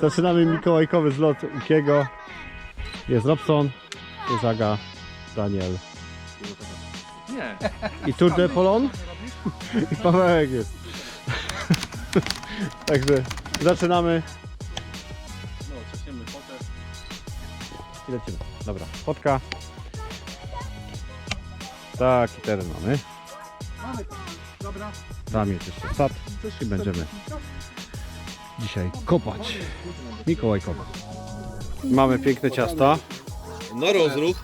Zaczynamy mikołajkowy zlot Ukiego. Jest Robson, jest Aga, Daniel Nie. i Tour de Polon i Pawełek jest. Także zaczynamy No, ciśniemy fotę. i lecimy. Dobra, fotka. Tak, i teren mamy. Mamy. Dobra. Tam jest jeszcze sad i będziemy dzisiaj kopać. Mikołajkowo. Mamy piękne ciasta. Na rozruch.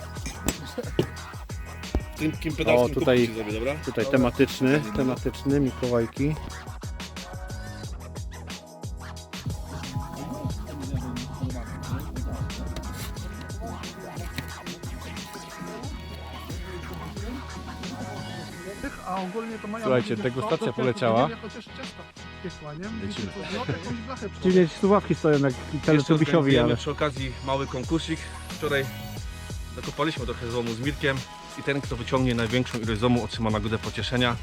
Tym kim O, tutaj- sobie, dobra? Tutaj tematyczny, tematyczny Mikołajki. A ogólnie to moja Słuchajcie, degustacja poleciała. Piekła, nie? Lecimy. Dziwnie ci słuchawki stoją jak teletubisiowi, ale... przy okazji mały konkursik. Wczoraj zakopaliśmy trochę złomu z Mirkiem i ten, kto wyciągnie największą ilość złomu otrzyma nagrodę pocieszenia.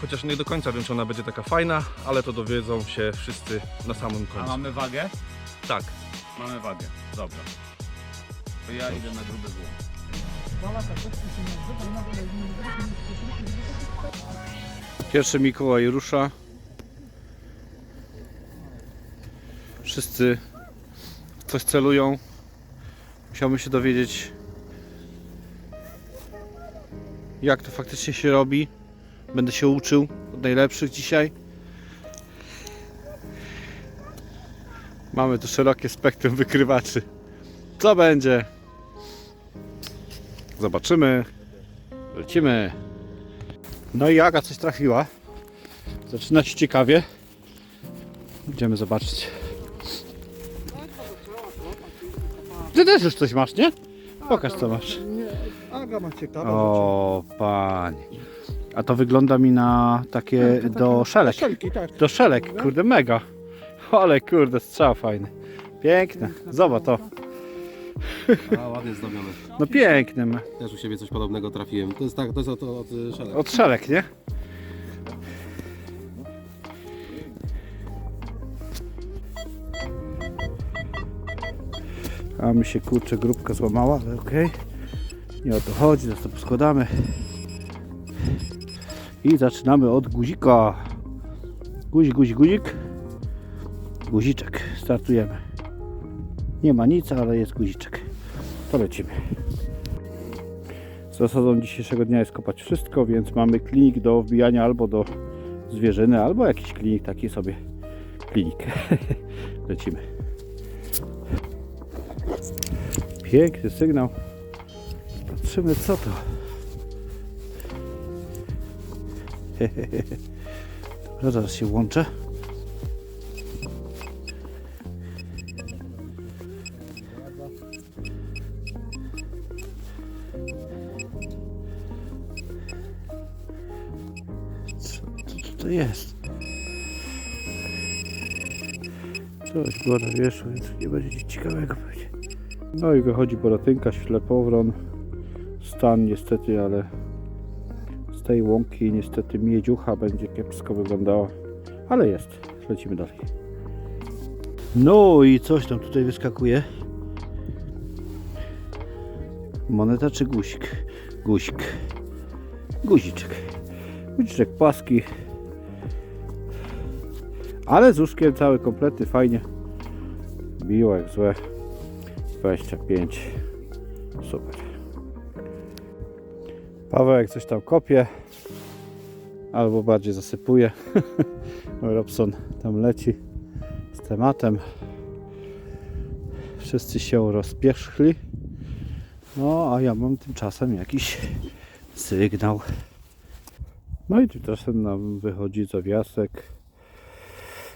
Chociaż nie do końca wiem, czy ona będzie taka fajna, ale to dowiedzą się wszyscy na samym A końcu. mamy wagę? Tak. Mamy wagę. Dobra. To ja idę na grube złom. Dwa lata, coś tu się nie odbywa, nawet jak nie odbywa, to nie odbywa. Pierwszy Mikołaj rusza. Wszyscy w coś celują. Musiałbym się dowiedzieć, jak to faktycznie się robi. Będę się uczył od najlepszych dzisiaj. Mamy tu szerokie spektrum wykrywaczy. Co będzie? Zobaczymy. Lecimy. No i Aga coś trafiła. Zaczyna się ciekawie. Idziemy zobaczyć. Ty też już coś masz, nie? Pokaż co masz. Nie, Aga ma ciekawe O, panie. A to wygląda mi na takie rzeczy. do szelek. Szelki, tak. Do szelek, kurde, mega. Ale kurde, strzał fajny. Piękne. Zobacz to. A ładnie zdobione. No piękny. Też u siebie coś podobnego trafiłem. To jest tak, to jest od, od y, szelek. Od szelek, nie? A mi się kurczę grupka złamała, ale okej. Nie o to chodzi, zaraz to poskładamy. I zaczynamy od guzika. Guzik, guzik, guzik. Guziczek. Startujemy. Nie ma nic, ale jest guziczek. To lecimy. Zasadą dzisiejszego dnia jest kopać wszystko, więc mamy klinik do wbijania albo do zwierzyny, albo jakiś klinik taki sobie klinik. Lecimy. Piękny sygnał. Patrzymy co to. Dobra, zaraz się łączę. Co to, jest? Coś było na wierzchu, więc nie będzie nic ciekawego pewnie. No i wychodzi boratynka, ślepowron. Stan niestety, ale z tej łąki niestety miedziucha będzie kiepsko wyglądała. Ale jest. Lecimy dalej. No i coś tam tutaj wyskakuje. Moneta czy guzik? Guzik. Guziczek. Guziczek płaski. Ale z łóżkiem cały kompletny, fajnie. Biło jak złe. 25. Super. Pawełek coś tam kopie. Albo bardziej zasypuje. Robson tam leci z tematem. Wszyscy się rozpierzchli. No, a ja mam tymczasem jakiś sygnał. No i tymczasem nam wychodzi zawiasek.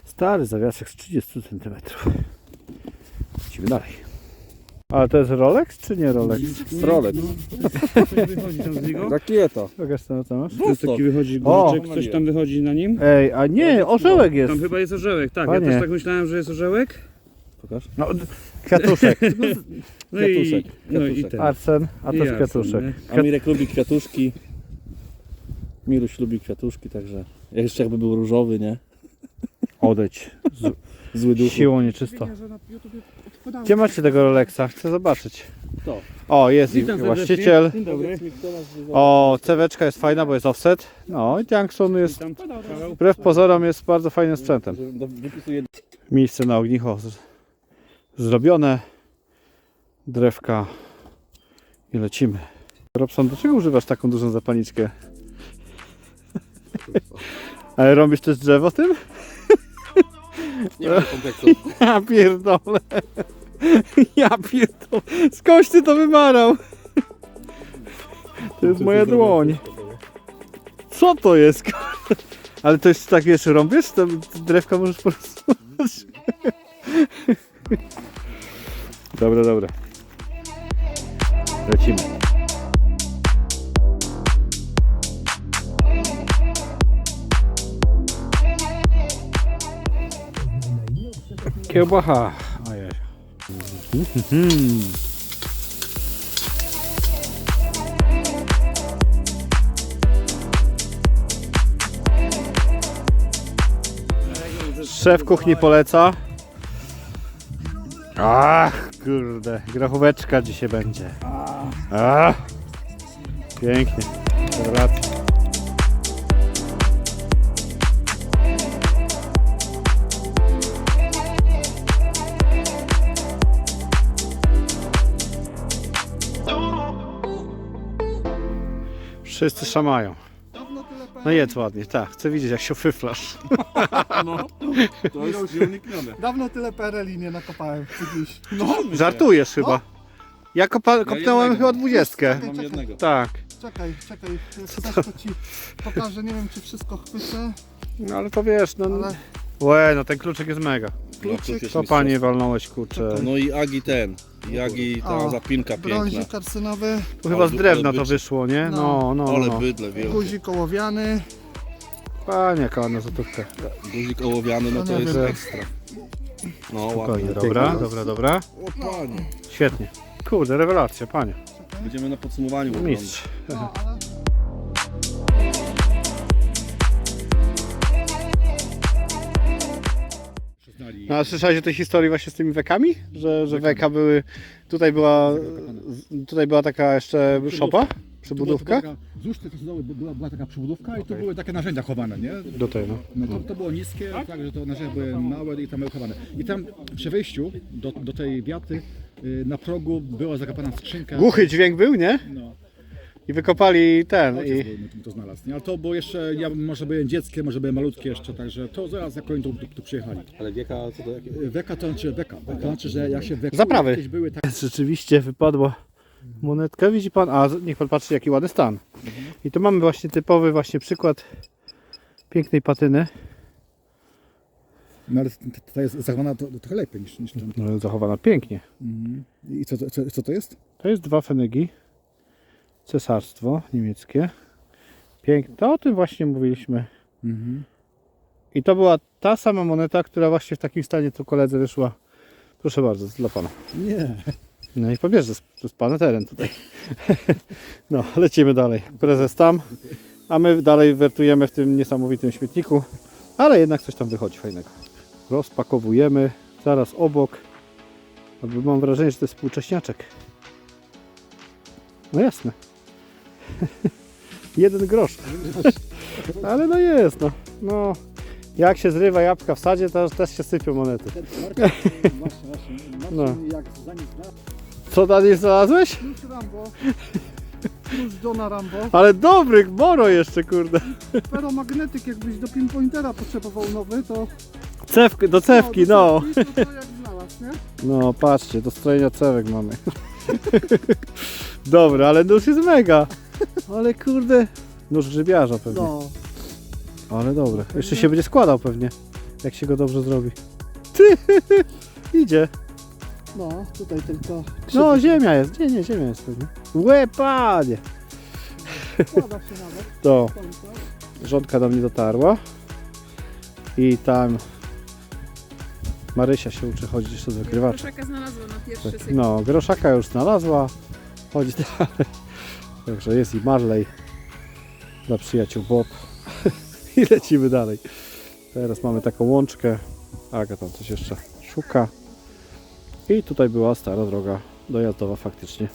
Stary zawiasek z 30 cm. Lecimy dalej. Ale to jest Rolex czy nie Rolex? Rolex. wychodzi tam z niego? Rakieta. Pokaż co masz. To jest taki wychodzi O! guziczek, coś tam wychodzi na nim? Ej, a nie, orzełek jest. Tam chyba jest orzełek, tak. Panie. Ja też tak myślałem, że jest orzełek. Pokaż. No, kwiatuszek. No i, Kwiatuszek, no i ten. Arsen, a to I jest Arsen, kwiatuszek. nie? A Mirek lubi kwiatuszki. Miruś lubi kwiatuszki, także jeszcze jakby był różowy, nie? Odejdź. Z, Zły duch. Siłą nieczysto. Widzę, że na YouTubie odpadało. Gdzie macie tego Rolexa? Chcę zobaczyć. To. O, jest i Witam właściciel. Dzień dobry. O, ceweczka jest fajna, bo jest offset. No i Youngson jest, wbrew pozorom, jest bardzo fajnym sprzętem. Wypisuję Miejsce na ognicho z, zrobione. Drewka. I lecimy. Robson, dlaczego używasz taką dużą zapalniczkę? Ale robisz też drzewo tym? Nie mam kompleksu. Ja pierdolę. Ja pierdolę. Skądś ty to wymarał? To jest moja dłoń. Co to jest? Ale to jest tak, wiesz, rąbiesz? To drewka możesz po prostu... Dobra, dobra. Lecimy. Kiełbacha. Mhm. Szef kuchni poleca. Ach, kurde, grochóweczka dzisiaj będzie. Ach, pięknie. Rewelacja. Wszyscy szamają. No jedz ładnie, tak. Chcę widzieć jak się fyflasz. To jest nieuniknione. Dawno tyle PRL-i nie nakopałem, co dziś. No, Żartujesz chyba. Ja kopa- kopnąłem jednego. chyba dwudziestkę. Mam jednego. Tak. czekaj, czekaj. Chcesz, to ci pokażę. Nie wiem, czy wszystko chwycę, No ale to wiesz, no... ale Łe, no ten kluczyk jest mega. kluczyk, Co panie walnąłeś, kurczę. No i Agi ten. I Agi ta O, zapinka piękna. brązik Tu chyba z ale drewna to być- wyszło, nie? No, no, Ale no. bydle wielkie. guzik ołowiany. Panie, jaka ładna złotówka. Guzik ołowiany, no to No jest ekstra. No Spokojnie, ładnie. dobra, dobra, dobra. O panie. Świetnie. Kurde, rewelacja, panie. Będziemy na podsumowaniu. Mistrz. No, ale No, a słyszałeś o tej historii właśnie z tymi wekami? Że, że weka były... Tutaj była... Tutaj była taka jeszcze szopa? Przybudówka? Wzdłuż tej stodoły była, była taka przybudówka i tu były takie narzędzia chowane, nie? Do tej, no. No to, to było niskie, tak, że to narzędzia były małe i tam były chowane. I tam przy wejściu do, do tej wiaty y, na progu była zakopana skrzynka. Głuchy dźwięk był, nie? No, I wykopali ten ojciec i... był, to znalazł. Nie? Ale to było jeszcze, ja może byłem dzieckiem, może byłem malutki jeszcze, także to zaraz jak oni tu, tu, tu przyjechali. Ale wieka, co to jakie? Weka to znaczy weka. To znaczy, że jak się weka Zaprawy. były tak Rzeczywiście wypadła monetka, widzi pan, a niech pan patrzy jaki ładny stan. I tu mamy właśnie typowy właśnie przykład pięknej patyny. no ale ta jest zachowana to, to trochę lepiej niż, niż tam. No, zachowana pięknie. Mhm. I co, co, co to jest? To jest dwa fenygi. Cesarstwo niemieckie. Piękne. To o tym właśnie mówiliśmy. Mhm. I to była ta sama moneta, która właśnie w takim stanie tu koledze wyszła. Proszę bardzo, dla pana. Nie. No i pobierze, to jest pana teren tutaj. No, lecimy dalej. Prezes tam, a my dalej wertujemy w tym niesamowitym śmietniku, ale jednak coś tam wychodzi fajnego. Rozpakowujemy, zaraz obok. Mam wrażenie, że to jest współcześniaczek. No jasne. Jeden grosz. Ale no jest, no. no. Jak się zrywa jabłka w sadzie, to też się sypią monety. No. Co Daniel znalazłeś? klucz Rambo. Klucz Johna Rambo. Ale dobry, Boro jeszcze, kurde. Feromagnetyk, jakbyś do pinpointera potrzebował nowy, to... Cewki, do cewki, no. do cewki, To, to jak znalazł, nie? No, patrzcie, do strojenia cewek mamy. Dobra, ale nóż jest mega. Ale kurde, nóż grzybiarza pewnie. No. Ale dobre. Jeszcze się będzie składał pewnie, jak się go dobrze zrobi. Ty, idzie. No, tutaj tylko No, ziemia jest. Nie, nie, ziemia jest pewnie. Łe, panie. składa się nawet. To, żonka do mnie dotarła. I tam Marysia się uczy chodzić jeszcze z wykrywaczem. Proszaka znalazła na pierwszy Tak, sygnał. No, groszaka już znalazła. Chodzi dalej. Także jest i Marley dla przyjaciół Bob. I lecimy dalej. Teraz mamy taką łączkę Aga tam coś jeszcze szuka. I tutaj była stara droga dojazdowa faktycznie.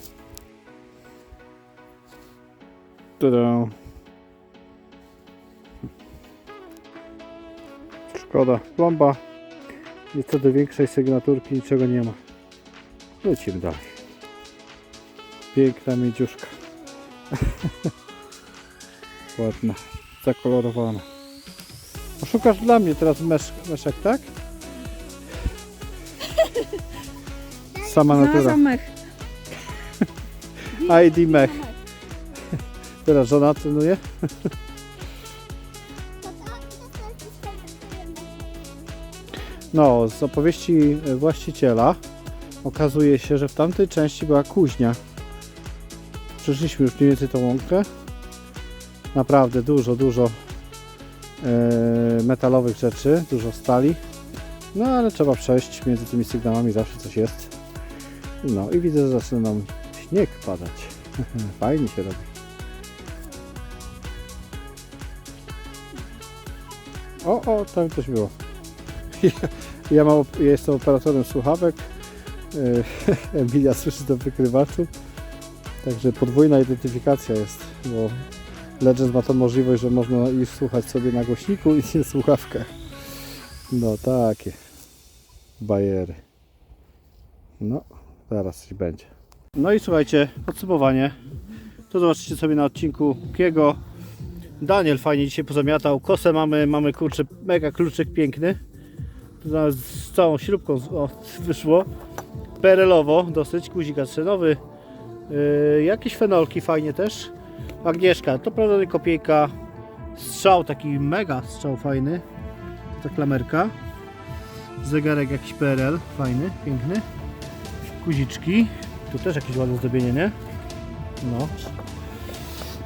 Tada. Szkoda. Plomba. Niestety większej sygnaturki niczego nie ma. Lecimy dalej. Piękna miedziuszka. Ładna. Zakolorowana. Poszukasz dla mnie teraz mesz, meszek, tak? Sama natura. Znalazłam mech. ID mech. Teraz żona trenuje. No, z opowieści właściciela okazuje się, że w tamtej części była kuźnia. Przeszliśmy już mniej więcej tą łąkę. Naprawdę dużo, dużo e, metalowych rzeczy, dużo stali. No ale trzeba przejść między tymi sygnałami, zawsze coś jest. No i widzę, że zaczyna nam śnieg padać. Fajnie się robi. O, o, tam coś było. Ja, mam, ja jestem operatorem słuchawek. E, Emilia słyszy do wykrywaczu. Także podwójna identyfikacja jest, bo Legend ma tą możliwość, że można i słuchać sobie na głośniku i w słuchawkach. No takie bajery. No, zaraz coś będzie. No i słuchajcie, podsumowanie. To zobaczycie sobie na odcinku Kiego. Daniel fajnie dzisiaj pozamiatał. Kosę mamy, mamy kurczę, mega kluczyk piękny. Z całą śrubką wyszło. Perelowo dosyć, guzik astrenowy. Yy, jakieś fenolki fajnie też. Agnieszka, to prawda kopiejka. Strzał taki mega strzał fajny. Ta klamerka. Zegarek jakiś PRL, fajny, piękny. Guziczki. Tu też jakieś ładne zdobienie, nie? No.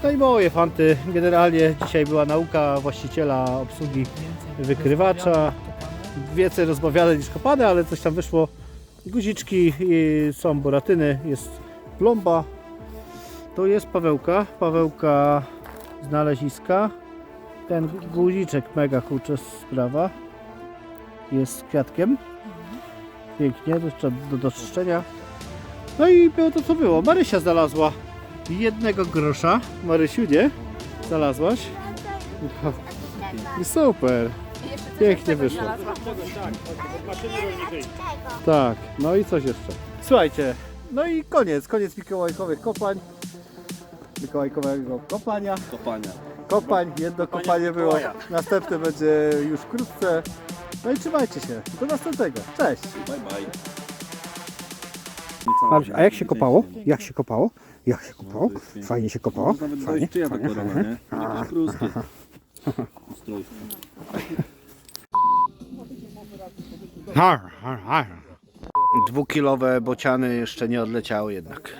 No i moje fanty. Generalnie dzisiaj była nauka właściciela obsługi wykrywacza. Więcej rozmawiane niż kopane, ale coś tam wyszło. Guziczki, są boratyny, jest plomba. To jest Pawełka. Pawełka znaleziska. Ten guziczek mega kurczę sprawa. Jest z kwiatkiem. Pięknie, jeszcze do doczyszczenia. No i było to co było. Marysia znalazła jednego grosza. Marysiu, nie? Znalazłaś? I super. Pięknie wyszło. Tak, no i coś jeszcze. Słuchajcie, no i koniec, koniec mikołajkowych kopań. Mikołajkowego kopania. Kopania. Kopań, jedno kopanie było. Następne będzie już wkrótce. No i trzymajcie się. Do następnego. Cześć. Bye bye. A jak się kopało? Jak się kopało? Jak się kopało? Fajnie się kopało? Nawet Fajnie. dojść, czyja ta korona, nie? Jakieś pruskie. Ustrojstwo. Dwukilowe bociany jeszcze nie odleciały jednak.